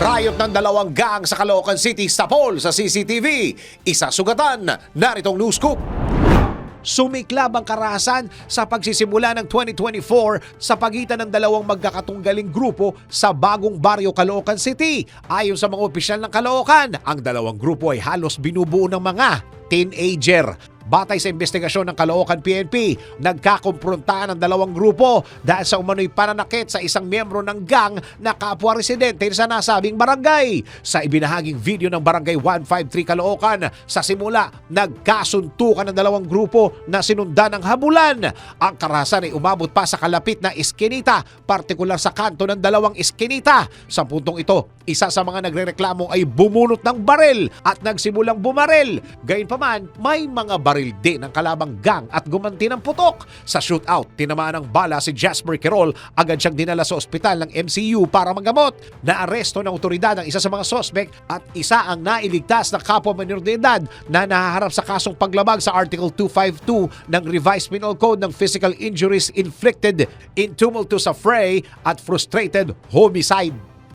Riot ng dalawang gang sa Caloocan City sa poll sa CCTV. Isa sugatan. Naritong news scoop. Sumiklab ang karahasan sa pagsisimula ng 2024 sa pagitan ng dalawang magkakatunggaling grupo sa bagong baryo Caloocan City. Ayon sa mga opisyal ng Caloocan, ang dalawang grupo ay halos binubuo ng mga teenager. Batay sa investigasyon ng Caloocan PNP, nagkakumprontaan ang dalawang grupo dahil sa umano'y pananakit sa isang miyembro ng gang na kapwa residente sa nasabing barangay. Sa ibinahaging video ng Barangay 153 Caloocan, sa simula, nagkasuntukan ng dalawang grupo na sinundan ng habulan. Ang karahasan ay umabot pa sa kalapit na iskinita, partikular sa kanto ng dalawang iskinita. Sa puntong ito, isa sa mga nagrereklamo ay bumunot ng baril at nagsimulang bumaril. Gayunpaman, may mga baril din ng kalabang gang at gumanti ng putok. Sa shootout, tinamaan ng bala si Jasper Quirol. Agad siyang dinala sa ospital ng MCU para magamot. Naaresto ng otoridad ang isa sa mga sospek at isa ang nailigtas na kapwa minor de edad na nahaharap sa kasong paglabag sa Article 252 ng Revised Penal Code ng Physical Injuries Inflicted in Tumultuous Affray at Frustrated Homicide.